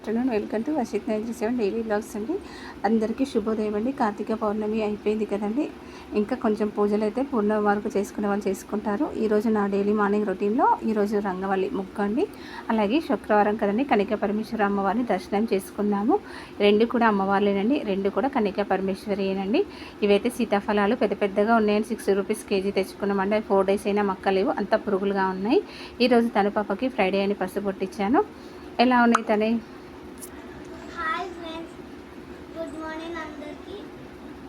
Afternoon. Welcome to Varshith three seven daily blogs అండి. అందరికీ శుభోదయం అండి. కార్తీక పౌర్ణమి అయిపోయింది కదండి. ఇంకా కొంచెం పూజలు అయితే పూర్ణ వరకు చేసుకునే వాళ్ళు చేసుకుంటారు. ఈరోజు నా డైలీ మార్నింగ్ రొటీన్లో ఈరోజు రంగవల్లి ముక్క అండి. అలాగే శుక్రవారం కదండి కనిక పరమేశ్వర అమ్మవారిని దర్శనం చేసుకున్నాము. రెండు కూడా అమ్మవార్లేనండి. రెండు కూడా కనిక పరమేశ్వరియేనండి ఇవైతే సీతాఫలాలు పెద్ద పెద్దగా ఉన్నాయని సిక్స్ రూపీస్ కేజీ తెచ్చుకున్నామండి అవి ఫోర్ డేస్ అయినా మక్కలేవు. అంత పురుగులుగా ఉన్నాయి. ఈరోజు తను పాపకి ఫ్రైడే అని పసుపు పొట్టించాను ఎలా ఉన్నాయి తనే హాయ్ ఫ్రెండ్స్ గుడ్ మార్నింగ్ అందరికీ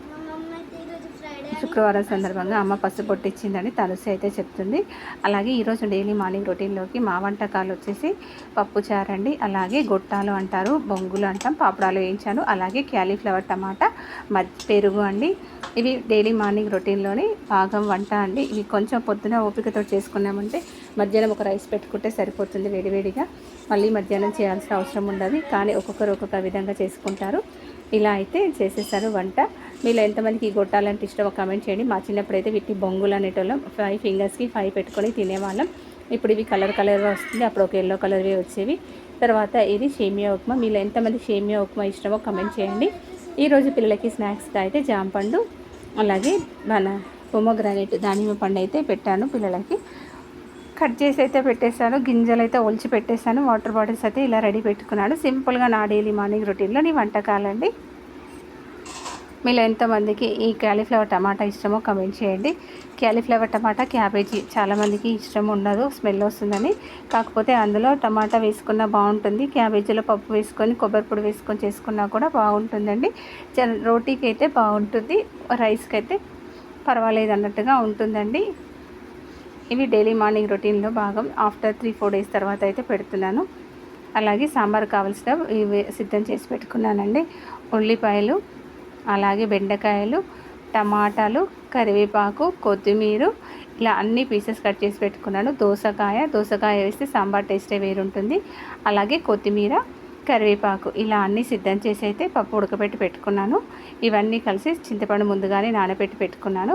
మా మమ్మీ అయితే ఈరోజు ఫ్రైడే అని శుక్రవారం సందర్భంగా అమ్మ పసుపు పొట్టించిందని తలసి అయితే చెప్తుంది. అలాగే ఈరోజు డైలీ మార్నింగ్ రొటీన్లోకి మా వంటకాలు వచ్చేసి పప్పు చారండి అలాగే గొట్టాలు అంటారు బొంగులు అంటాం పాపడాలు వేయించాను అలాగే క్యాలీఫ్లవర్ టమాటా మద్ పెరుగు అండి. ఇవి డైలీ మార్నింగ్ రొటీన్లోని భాగం వంట అండి. ఇవి కొంచెం పొద్దున ఓపికతో చేసుకున్నామంటే మధ్యాహ్నం ఒక రైస్ పెట్టుకుంటే సరిపోతుంది వేడివేడిగా. మళ్ళీ మధ్యాహ్నం చేయాల్సిన అవసరం ఉండదు కానీ ఒక్కొక్కరు ఒక్కొక్క విధంగా చేసుకుంటారు. ఇలా అయితే చేసేసారు వంట. మీలో ఎంతమందికి ఈ గొట్టాలంటే ఇష్టమో కామెంట్ చేయండి. మా చిన్నప్పుడు అయితే వీటిని బొంగులు అనేటోళ్ళం. ఫైవ్ ఫింగర్స్కి ఫైవ్ పెట్టుకొని తినేవాళ్ళం. ఇప్పుడు ఇవి కలర్ కలర్గా వస్తుంది. అప్పుడు ఒక ఎల్లో కలర్వి వచ్చేవి. తర్వాత ఇది సేమియా ఉప్మా. మీలో ఎంతమంది షేమియా ఉప్మా ఇష్టమో కమెంట్ చేయండి. ఈరోజు పిల్లలకి స్నాక్స్గా అయితే జాంపండు అలాగే మన పొమోగ్రానైట్ దానిమ్మ పండు అయితే పెట్టాను పిల్లలకి. కట్ చేసి అయితే పెట్టేశాను గింజలు అయితే ఒలిచి పెట్టేశాను వాటర్ బాటిల్స్ అయితే ఇలా రెడీ పెట్టుకున్నాను. సింపుల్గా నా డైలీ మార్నింగ్ రొటీన్లో నీ వంటకాలండి. మీలో ఎంతమందికి ఈ క్యాలీఫ్లవర్ టమాటా ఇష్టమో కమెంట్ చేయండి. క్యాలీఫ్లవర్ టమాటా క్యాబేజీ చాలామందికి ఇష్టం ఉండదు స్మెల్ వస్తుందని. కాకపోతే అందులో టమాటా వేసుకున్నా బాగుంటుంది. క్యాబేజీలో పప్పు వేసుకొని కొబ్బరి పొడి వేసుకొని చేసుకున్నా కూడా బాగుంటుందండి. రోటీకి అయితే బాగుంటుంది రైస్కి అయితే పర్వాలేదు అన్నట్టుగా ఉంటుందండి. ఇవి డైలీ మార్నింగ్ రొటీన్లో భాగం. ఆఫ్టర్ త్రీ ఫోర్ డేస్ తర్వాత అయితే పెడుతున్నాను. అలాగే సాంబార్ కావాల్సిన ఇవి సిద్ధం చేసి పెట్టుకున్నానండి. ఉల్లిపాయలు అలాగే బెండకాయలు టమాటాలు కరివేపాకు కొత్తిమీర ఇలా అన్ని పీసెస్ కట్ చేసి పెట్టుకున్నాను. దోసకాయ దోసకాయ వేస్తే సాంబార్ టేస్టే వేరుంటుంది. అలాగే కొత్తిమీర కరివేపాకు ఇలా అన్నీ సిద్ధం చేసి అయితే పప్పు ఉడకబెట్టి పెట్టుకున్నాను. ఇవన్నీ కలిసి చింతపండు ముందుగానే నానబెట్టి పెట్టుకున్నాను.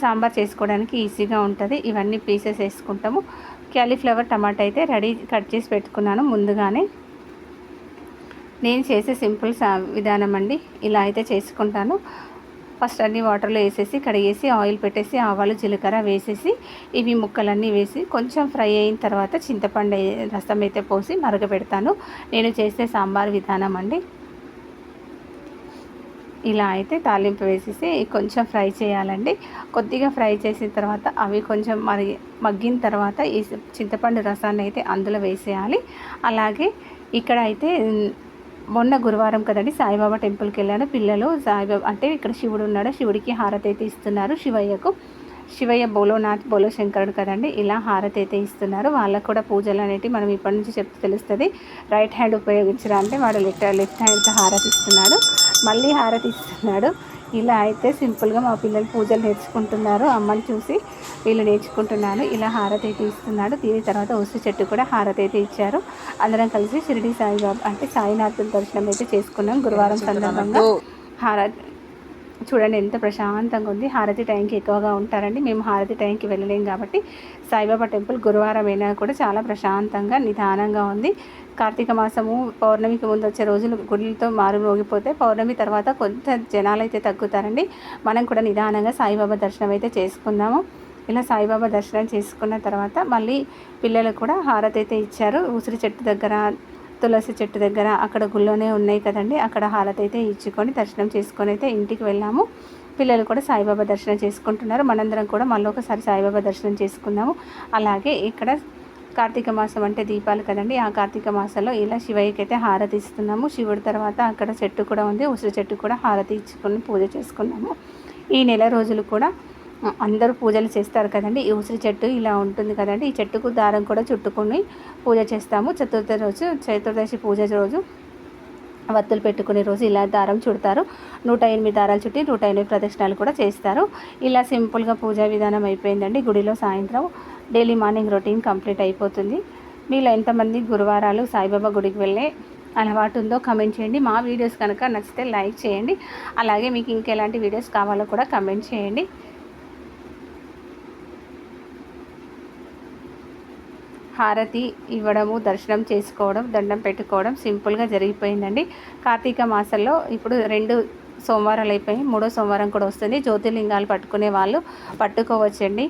సాంబార్ చేసుకోవడానికి ఈజీగా ఉంటుంది. ఇవన్నీ పీసెస్ వేసుకుంటాము. క్యాలీఫ్లవర్ టమాటా అయితే రెడీ కట్ చేసి పెట్టుకున్నాను ముందుగానే. నేను చేసే సింపుల్ సా విధానం అండి. ఇలా అయితే చేసుకుంటాను. ఫస్ట్ అన్ని వాటర్లో వేసేసి కడిగేసి ఆయిల్ పెట్టేసి ఆవాలు జీలకర్ర వేసేసి ఇవి ముక్కలన్నీ వేసి కొంచెం ఫ్రై అయిన తర్వాత చింతపండు రసం అయితే పోసి మరగపెడతాను నేను చేసే సాంబార్ విధానం అండి. ఇలా అయితే తాలింపు వేసేసి కొంచెం ఫ్రై చేయాలండి. కొద్దిగా ఫ్రై చేసిన తర్వాత అవి కొంచెం మరి మగ్గిన తర్వాత ఈ చింతపండు రసాన్ని అయితే అందులో వేసేయాలి. అలాగే ఇక్కడ అయితే మొన్న గురువారం కదండి సాయిబాబా టెంపుల్కి వెళ్ళాను. పిల్లలు సాయిబాబా అంటే ఇక్కడ శివుడు ఉన్నాడు. శివుడికి హారతి అయితే ఇస్తున్నారు శివయ్యకు. శివయ్య బోలోనాథ్ బోలో శంకరుడు కదండి. ఇలా హారతి అయితే ఇస్తున్నారు. వాళ్ళకు కూడా పూజలు అనేవి మనం ఇప్పటి నుంచి చెప్తే తెలుస్తుంది. రైట్ హ్యాండ్ ఉపయోగించరా అంటే వాడు లెఫ్ట్ లెఫ్ట్ హ్యాండ్తో హారతి ఇస్తున్నాడు. మళ్ళీ హారతి ఇస్తున్నాడు. ఇలా అయితే సింపుల్గా మా పిల్లలు పూజలు నేర్చుకుంటున్నారు. అమ్మని చూసి వీళ్ళు నేర్చుకుంటున్నారు. ఇలా హారతి అయితే ఇస్తున్నాడు. దీని తర్వాత ఉసు చెట్టు కూడా హారతి అయితే ఇచ్చారు. అందరం కలిసి షిరిడి సాయిబాబా అంటే సాయినాథుల దర్శనం అయితే చేసుకున్నాం. గురువారం సందర్భంగా హారతి చూడండి ఎంత ప్రశాంతంగా ఉంది. హారతి టైంకి ఎక్కువగా ఉంటారండి. మేము హారతి టైంకి వెళ్ళలేం కాబట్టి సాయిబాబా టెంపుల్ గురువారం అయినా కూడా చాలా ప్రశాంతంగా నిదానంగా ఉంది. కార్తీక మాసము పౌర్ణమికి ముందు వచ్చే రోజులు గుడిలతో మారు మోగిపోతే పౌర్ణమి తర్వాత కొంత జనాలు అయితే తగ్గుతారండి. మనం కూడా నిదానంగా సాయిబాబా దర్శనం అయితే చేసుకుందాము. ఇలా సాయిబాబా దర్శనం చేసుకున్న తర్వాత మళ్ళీ పిల్లలు కూడా హారతి అయితే ఇచ్చారు. ఉసిరి చెట్టు దగ్గర తులసి చెట్టు దగ్గర అక్కడ గుళ్ళోనే ఉన్నాయి కదండి. అక్కడ హారతి అయితే ఇచ్చుకొని దర్శనం చేసుకొని అయితే ఇంటికి వెళ్ళాము. పిల్లలు కూడా సాయిబాబా దర్శనం చేసుకుంటున్నారు. మనందరం కూడా మళ్ళీ ఒకసారి సాయిబాబా దర్శనం చేసుకుందాము. అలాగే ఇక్కడ కార్తీక మాసం అంటే దీపాలు కదండి. ఆ కార్తీక మాసంలో ఇలా శివయ్యకి అయితే హారతి ఇస్తున్నాము. శివుడి తర్వాత అక్కడ చెట్టు కూడా ఉంది. ఉసిరి చెట్టు కూడా హారతి ఇచ్చుకొని పూజ చేసుకున్నాము. ఈ నెల రోజులు కూడా అందరూ పూజలు చేస్తారు కదండి. ఈ ఉసిరి చెట్టు ఇలా ఉంటుంది కదండి. ఈ చెట్టుకు దారం కూడా చుట్టుకొని పూజ చేస్తాము. చతుర్థ రోజు చతుర్దశి పూజ రోజు వత్తులు పెట్టుకునే రోజు ఇలా దారం చుడతారు. నూట ఎనిమిది దారాలు చుట్టి నూట ఎనిమిది ప్రదక్షిణాలు కూడా చేస్తారు. ఇలా సింపుల్గా పూజా విధానం అయిపోయిందండి. గుడిలో సాయంత్రం డైలీ మార్నింగ్ రొటీన్ కంప్లీట్ అయిపోతుంది. మీలో ఎంతమంది గురువారాలు సాయిబాబా గుడికి వెళ్ళే అలవాటు ఉందో కమెంట్ చేయండి. మా వీడియోస్ కనుక నచ్చితే లైక్ చేయండి. అలాగే మీకు ఇంకెలాంటి వీడియోస్ కావాలో కూడా కమెంట్ చేయండి. హారతి ఇవ్వడము దర్శనం చేసుకోవడం దండం పెట్టుకోవడం సింపుల్గా జరిగిపోయిందండి. కార్తీక మాసంలో ఇప్పుడు రెండు సోమవారాలు అయిపోయి మూడో సోమవారం కూడా వస్తుంది. జ్యోతిర్లింగాలు పట్టుకునే వాళ్ళు పట్టుకోవచ్చండి.